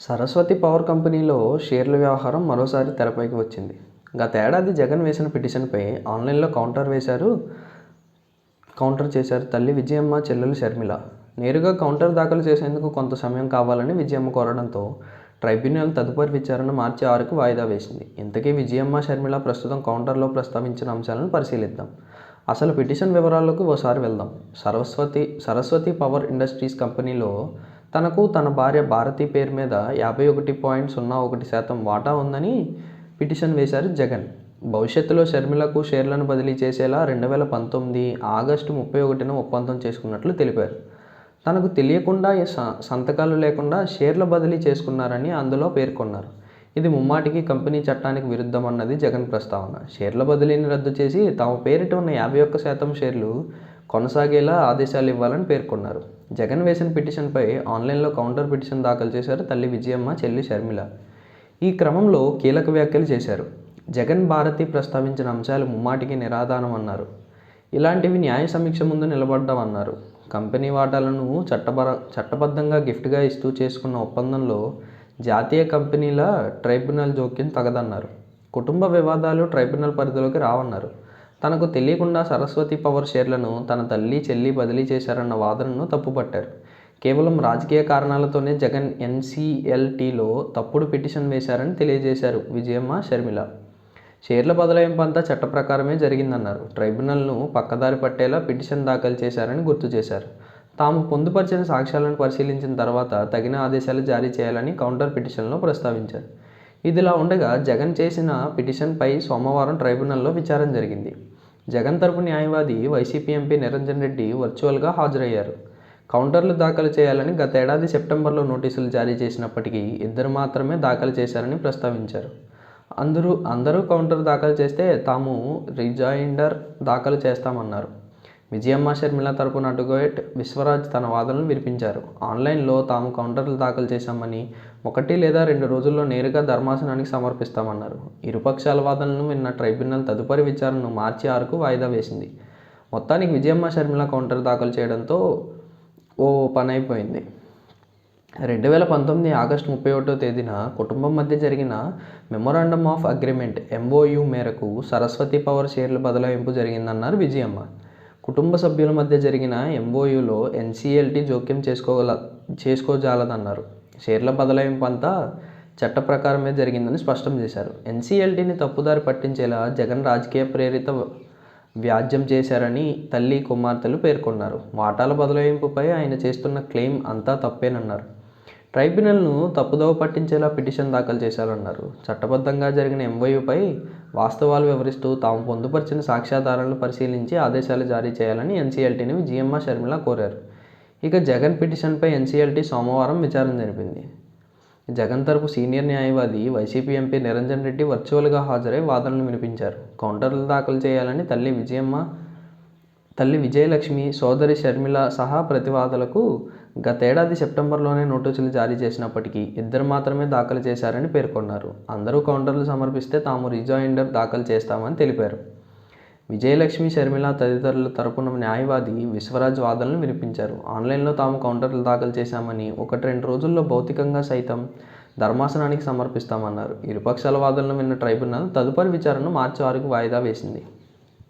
Saraswati power కంపెనీలో షేర్ల వ్యవహారం మరోసారి తెరపైకి వచ్చింది. గతేడాది జగన్ వేసిన పిటిషన్పై ఆన్లైన్లో కౌంటర్ వేశారు కౌంటర్ చేశారు తల్లి విజయమ్మ చెల్లెలు షర్మిల. నేరుగా కౌంటర్ దాఖలు చేసేందుకు కొంత సమయం కావాలని విజయమ్మ కోరడంతో ట్రైబ్యునల్ తదుపరి విచారణ మార్చి ఆరుకు వాయిదా వేసింది. ఇంతకీ విజయమ్మ షర్మిల ప్రస్తుతం కౌంటర్లో ప్రస్తావించిన అంశాలను పరిశీలిద్దాం. అసలు పిటిషన్ వివరాలకు ఓసారి వెళ్దాం. సరస్వతి సరస్వతి పవర్ ఇండస్ట్రీస్ కంపెనీలో తనకు తన భార్య భారతి పేరు మీద యాభై ఒకటి పాయింట్ సున్నా ఒకటి శాతం వాటా ఉందని పిటిషన్ వేశారు జగన్. భవిష్యత్తులో షర్మిలకు షేర్లను బదిలీ చేసేలా రెండు వేల పంతొమ్మిది ఆగస్టు ముప్పై ఒకటిన ఒప్పందం చేసుకున్నట్లు తెలిపారు. తనకు తెలియకుండా స- సంతకాలు లేకుండా షేర్ల బదిలీ చేసుకున్నారని అందులో పేర్కొన్నారు. ఇది ముమ్మాటికి కంపెనీ చట్టానికి విరుద్ధమన్నది జగన్ ప్రస్తావన. షేర్ల బదిలీని రద్దు చేసి తమ పేరిట ఉన్న యాభై ఒక్క శాతం షేర్లు కొనసాగేలా ఆదేశాలు ఇవ్వాలని పేర్కొన్నారు. జగన్ వేసిన పిటిషన్పై ఆన్లైన్లో కౌంటర్ పిటిషన్ దాఖలు చేశారు తల్లి విజయమ్మ చెల్లి షర్మిల. ఈ క్రమంలో కీలక వ్యాఖ్యలు చేశారు. జగన్ భారతి ప్రస్తావించిన అంశాలు ముమ్మాటికి నిరాధానం అన్నారు ఇలాంటివి న్యాయ సమీక్ష ముందు నిలబడ్డామన్నారు. కంపెనీ వాటాలను చట్టబర చట్టబద్ధంగా గిఫ్ట్గా ఇస్తూ చేసుకున్న ఒప్పందంలో జాతీయ కంపెనీల ట్రైబ్యునల్ జోక్యం తగదన్నారు. కుటుంబ వివాదాలు ట్రైబ్యునల్ పరిధిలోకి రావన్నారు. తనకు తెలియకుండా సరస్వతి పవర్ షేర్లను తన తల్లి చెల్లి బదిలీ చేశారన్న వాదనను తప్పుపట్టారు. కేవలం రాజకీయ కారణాలతోనే జగన్ ఎన్సీఎల్టీలో తప్పుడు పిటిషన్ వేశారని తెలియజేశారు విజయమ్మ షర్మిల. షేర్ల బదలాయింపు అంతా చట్ట ప్రకారమే జరిగిందన్నారు. ట్రైబ్యునల్ను పక్కదారి పట్టేలా పిటిషన్ దాఖలు చేశారని గుర్తు చేశారు. తాము పొందుపరిచిన సాక్ష్యాలను పరిశీలించిన తర్వాత తగిన ఆదేశాలు జారీ చేయాలని కౌంటర్ పిటిషన్లో ప్రస్తావించారు. ఇదిలా ఉండగా జగన్ చేసిన పిటిషన్పై సోమవారం ట్రైబ్యునల్లో విచారణ జరిగింది. జగన్ తరపు న్యాయవాది వైసీపీ ఎంపీ నిరంజన్ రెడ్డి వర్చువల్గా హాజరయ్యారు. కౌంటర్లు దాఖలు చేయాలని గతేడాది సెప్టెంబర్లో నోటీసులు జారీ చేసినప్పటికీ ఇద్దరు మాత్రమే దాఖలు చేశారని ప్రస్తావించారు. అందరూ అందరూ కౌంటర్ దాఖలు చేస్తే తాము రిజైండర్ దాఖలు చేస్తామన్నారు. విజయమ్మ షర్మిల తరపున అడ్వకేట్ విశ్వరాజ్ తన వాదనలు వినిపించారు. ఆన్లైన్లో తాము కౌంటర్లు దాఖలు చేశామని ఒకటి లేదా రెండు రోజుల్లో నేరుగా ధర్మాసనానికి సమర్పిస్తామన్నారు. ఇరుపక్షాల వాదనలను విన్న ట్రైబ్యునల్ తదుపరి విచారణను మార్చి ఆరుకు వాయిదా వేసింది. మొత్తానికి విజయమ్మ షర్మిల కౌంటర్ దాఖలు చేయడంతో ఓ పని అయిపోయింది. రెండు వేల పంతొమ్మిది ఆగస్టు ముప్పై ఒకటో తేదీన కుటుంబం మధ్య జరిగిన మెమొరాండమ్ ఆఫ్ అగ్రిమెంట్ ఎంఓయు మేరకు సరస్వతి పవర్ షేర్ల బదలాయింపు జరిగిందన్నారు విజయమ్మ. కుటుంబ సభ్యుల మధ్య జరిగిన ఎంఓయూలో ఎన్సీఎల్టీ జోక్యం చేసుకోగల చేసుకోజాలదన్నారు. షేర్ల బదలాయింపు అంతా చట్ట ప్రకారమే జరిగిందని స్పష్టం చేశారు. ఎన్సీఎల్టీని తప్పుదారి పట్టించేలా జగన్ రాజకీయ ప్రేరిత వ్యాజ్యం చేశారని తల్లి కుమార్తెలు పేర్కొన్నారు. వాటాల బదలాయింపుపై ఆయన చేస్తున్న క్లెయిమ్ అంతా తప్పేనన్నారు. ట్రైబ్యునల్ను తప్పుదోవ పట్టించేలా పిటిషన్ దాఖలు చేశారన్నారు. చట్టబద్ధంగా జరిగిన ఎంవైయుపై వాస్తవాలు వివరిస్తూ తాము పొందుపరిచిన సాక్ష్యాధారాలను పరిశీలించి ఆదేశాలు జారీ చేయాలని ఎన్సీఎల్టీని జిఎంఆర్ షర్మిల కోరారు. ఇక జగన్ పిటిషన్పై ఎన్సీఎల్టీ సోమవారం విచారణ జరిపింది. జగన్ తరపు సీనియర్ న్యాయవాది వైసీపీ ఎంపీ నిరంజన్ రెడ్డి వర్చువల్గా హాజరై వాదనలు వినిపించారు. కౌంటర్లు దాఖలు చేయాలని తల్లి విజయమ్మ తల్లి విజయలక్ష్మి సోదరి షర్మిల సహా ప్రతివాదులకు గతేడాది సెప్టెంబర్లోనే నోటీసులు జారీ చేసినప్పటికీ ఇద్దరు మాత్రమే దాఖలు చేశారని పేర్కొన్నారు. అందరూ కౌంటర్లు సమర్పిస్తే తాము రిజాయిండర్ దాఖలు చేస్తామని తెలిపారు. విజయలక్ష్మి షర్మిల తదితరుల తరపున న్యాయవాది విశ్వరాజ్ వాదనలు వినిపించారు. ఆన్లైన్లో తాము కౌంటర్లు దాఖలు చేశామని ఒకటి రెండు రోజుల్లో భౌతికంగా సైతం ధర్మాసనానికి సమర్పిస్తామన్నారు. ఇరుపక్షాల వాదనలు విన్న ట్రైబ్యునల్ తదుపరి విచారణను మార్చి ఆరుకు వాయిదా వేసింది.